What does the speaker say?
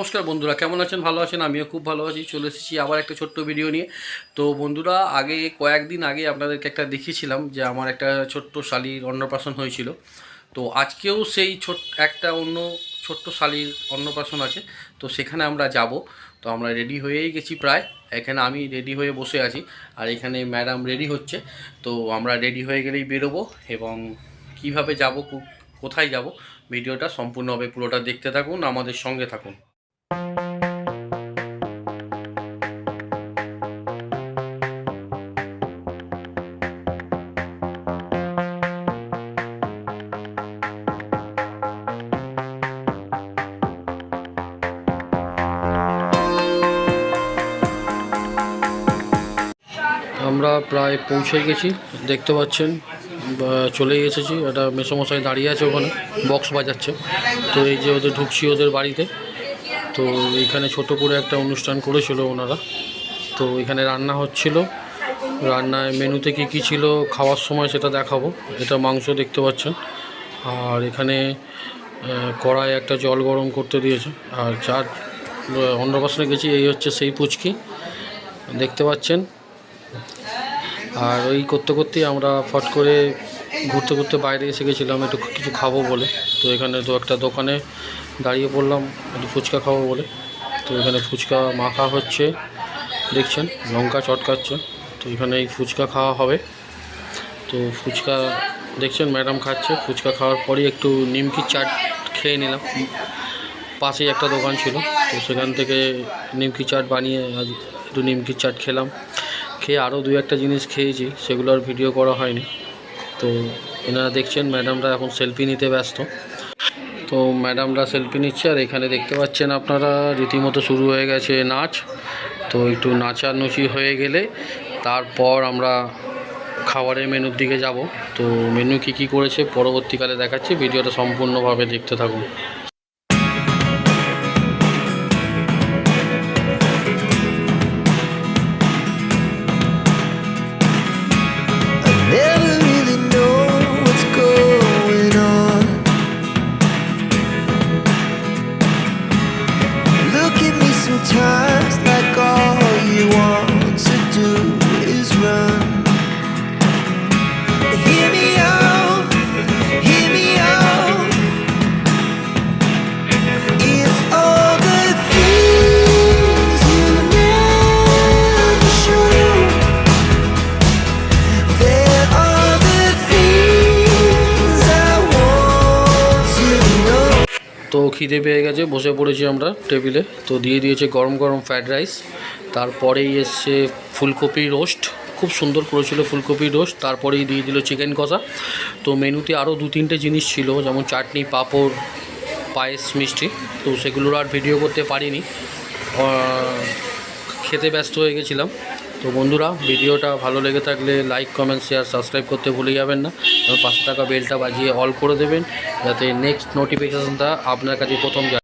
নমস্কার বন্ধুরা, কেমন আছেন? ভালো আছেন? আমিও খুব ভালো আছি। চলে এসেছি আবার একটা ছোট্ট ভিডিও নিয়ে। তো বন্ধুরা, আগে কয়েকদিন আগে আপনাদেরকে একটা দেখিয়েছিলাম যে আমার একটা ছোট্ট শালির অন্নপ্রাশন হয়েছিল। তো আজকেও সেই ছোট একটা অন্য ছোট্ট শালির অন্নপ্রাশন আছে। তো সেখানে আমরা যাব। তো আমরা রেডি হয়েই গেছি প্রায়। এখানে আমি রেডি হয়ে বসে আছি। আর এখানে ম্যাডাম রেডি হচ্ছে। তো আমরা রেডি হয়ে গেলেই বেরোবো এবং কীভাবে যাব কোথায় যাব ভিডিওটা সম্পূর্ণভাবে পুরোটা দেখতে থাকুন, আমাদের সঙ্গে থাকুন। আমরা প্রায় পৌঁছে গেছি, দেখতে পাচ্ছেন চলে এসেছি, একটা মেসমশাই দাঁড়িয়ে আছে ওখানে, বক্স বাজাচ্ছে। তো এই যে ওদের ঢুকছি ওদের বাড়িতে, তো এখানে ছোট করে একটা অনুষ্ঠান করেছিল ওনারা। তো এখানে রান্না হচ্ছিল, রান্নায় মেনুতে কী কী ছিল, খাওয়ার সময় সেটা দেখাবো, এটা মাংস দেখতে পাচ্ছেন। আর এখানে কড়ায় একটা জল গরম করতে দিয়েছে। আর চার অন্নপ্রাশনে গেছি, এই হচ্ছে সেই পুচকি, দেখতে পাচ্ছেন। আর ওই করতে করতেই আমরা ফট করে ঘুরতে ঘুরতে বাইরে এসে গেছিলাম, একটু কিছু খাব বলে। তো এখানে তো একটা দোকানে দাঁড়িয়ে পড়লাম, একটু ফুচকা খাব বলে। তো এখানে ফুচকা মাখা হচ্ছে, দেখছেন, লঙ্কা চটকাচ্ছে। তো এখানে এই ফুচকা খাওয়া হবে। তো ফুচকা, দেখছেন, ম্যাডাম খাচ্ছে। ফুচকা খাওয়ার পরই একটু নিমকির চাট খেয়ে নিলাম। পাশেই একটা দোকান ছিল, তো সেখান থেকে নিমকি চাট বানিয়ে আজ একটু নিমকির চাট খেলাম। খেয়ে আরও দু একটা জিনিস খেয়েছি, সেগুলো আর ভিডিও করা হয়নি। তো এনারা দেখছেন, ম্যাডামরা এখন সেলফি নিতে ব্যস্ত। তো ম্যাডামরা সেলফি নিচ্ছে, আর এখানে দেখতে পাচ্ছেন আপনারা, রীতিমতো শুরু হয়ে গেছে নাচ। তো একটু নাচানুচি হয়ে গেলে তারপর আমরা খাবারের মেনুর দিকে যাব। তো মেনু কি কি করেছে, পরবর্তীকালে দেখাচ্ছি। ভিডিওটা সম্পূর্ণভাবে দেখতে থাকুন। time. তো খিদে পেয়ে গেছে, বসে পড়েছি আমরা টেবিলে তো দিয়ে দিয়েছে গরম গরম ফ্রায়েড রাইস তারপরেই এসছে ফুলকপি রোস্ট খুব সুন্দর করেছিল ফুলকপি রোস্ট তারপরেই দিয়ে দিল চিকেন কষা। তো মেনুতে আরও দু তিনটে জিনিস ছিল, যেমন চাটনি, পাঁপড়, পায়েস, মিষ্টি। তো সেগুলোর আর ভিডিও করতে পারিনি। খেতে ব্যস্ত হয়ে গেছিলাম। তো বন্ধুরা, ভিডিওটা ভালো লেগে থাকলে লাইক কমেন্ট শেয়ার সাবস্ক্রাইব করতে ভুলে যাবেন না। এবং পাঁচশো টাকা বেলটা বাজিয়ে অল করে দেবেন, যাতে নেক্সট নোটিফিকেশানটা আপনার কাছে প্রথম